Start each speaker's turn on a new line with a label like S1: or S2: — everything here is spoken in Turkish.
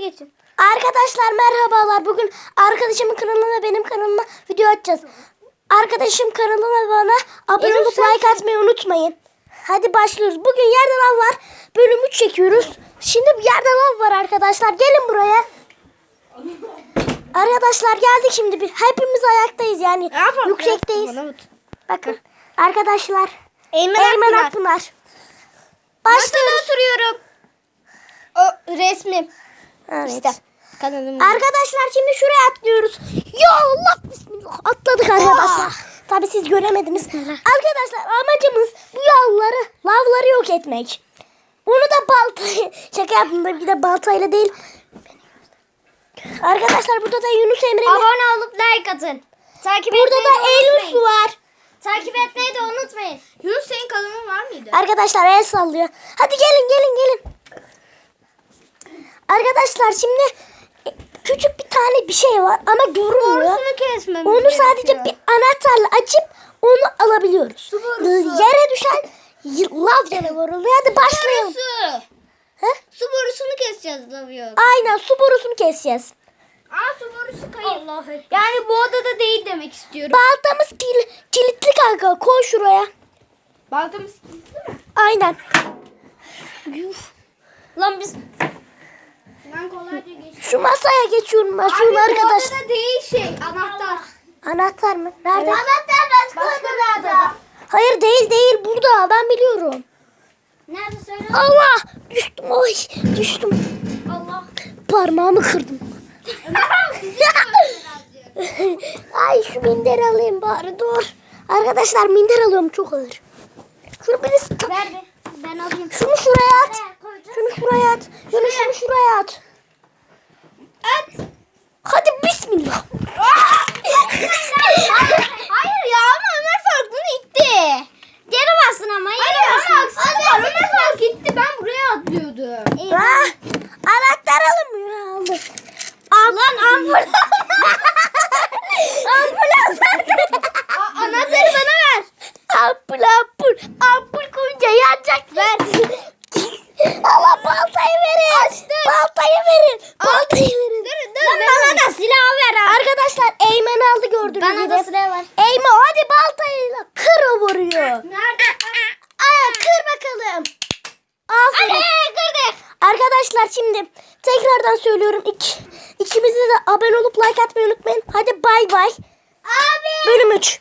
S1: geçin.
S2: Arkadaşlar merhabalar. Bugün arkadaşımın kanalına benim kanalıma video atacağız. Arkadaşım kanalına bana abone olup like atmayı unutmayın. Hadi başlıyoruz. Bugün yerde lav var. Bölüm 3 çekiyoruz. Şimdi yerde lav var arkadaşlar. Gelin buraya. Arkadaşlar geldik şimdi. Bir, hepimiz ayaktayız yani. Yüksekteyiz. Bakın arkadaşlar.
S1: Eymen,
S2: Eymen
S1: Akpınar.
S2: Akpınar.
S1: Masada
S2: Başlıyoruz.
S1: oturuyorum. O resmim.
S2: Evet.
S1: İşte. Kanalım.
S2: Arkadaşlar şimdi şuraya atlıyoruz. Ya Allah bismillah atladık arkadaşlar. Tabi siz göremediniz. Arkadaşlar amacımız bu yağları, lavları yok etmek. Onu da baltayı şaka yaptım da bir de baltayla değil. Arkadaşlar burada da Yunus Emre.
S1: Abone olup like atın. Takip
S2: Burada da Eylül var.
S1: Takip etmeyi de unutmayın. Yunus senin kanalın var mıydı?
S2: Arkadaşlar el sallıyor. Hadi gelin gelin gelin. Arkadaşlar şimdi e, küçük bir tane bir şey var ama görünmüyor.
S1: Borusunu kesmemiz
S2: Onu
S1: gerekiyor.
S2: sadece bir anahtarla açıp onu alabiliyoruz.
S1: Su borusu.
S2: Yere düşen lav canavarı oluyor. Hadi başlayalım.
S1: Su.
S2: He?
S1: Su borusunu keseceğiz lavıyor.
S2: Aynen su borusunu keseceğiz.
S1: Aa su borusu kayıp. Yani bu odada değil demek istiyorum.
S2: Baltamız kil- kilitli kanka. Koy şuraya.
S1: Baltamız kilitli mi?
S2: Aynen. Yuh.
S1: Lan biz... Ben kolayca geçiyorum.
S2: Şu masaya geçiyorum ben. Şunun arkadaş.
S1: odada değil şey anahtar.
S2: Anahtar mı? Nerede?
S1: Anahtar başka, odada.
S2: Hayır değil değil burada. Ben biliyorum.
S1: Nerede söyle?
S2: Allah! Düştüm. Ay düştüm.
S1: Allah.
S2: Parmağımı kırdım. Ay şu minder alayım bari dur. Arkadaşlar minder alıyorum çok ağır. Şunu birisi.
S1: Ver be. Ben alayım.
S2: Şunu şuraya at. Şunu şuraya at. Şunu şuraya at.
S1: At.
S2: Hadi bismillah.
S1: Hayır ya ama Ömer Faruk bunu itti. Geri bassın ama. Hayır ama haksızlık var. Ömer Faruk gitti. Ben buraya atlıyordum.
S2: Ah, anahtar alınmıyor. Aldım.
S1: Lan ambulans.
S2: Ambulans
S1: Anahtarı bana ver.
S2: Ampul ampul. Ampul koyunca yanacak. Ver. Allah baltayı verin. Baltayı verin. Baltayı verin.
S1: Dur dur. Bana da silah ver abi.
S2: Arkadaşlar Eymen aldı gördüğünüz
S1: Bana
S2: gibi.
S1: da silah ver.
S2: Eymen hadi baltayla kır vuruyor.
S1: Nerede?
S2: Aya kır bakalım. Aferin.
S1: Hadi kırdık.
S2: Arkadaşlar şimdi tekrardan söylüyorum. İk, ikimize de abone olup like atmayı unutmayın. Hadi bay bay.
S1: Abi.
S2: Bölüm 3.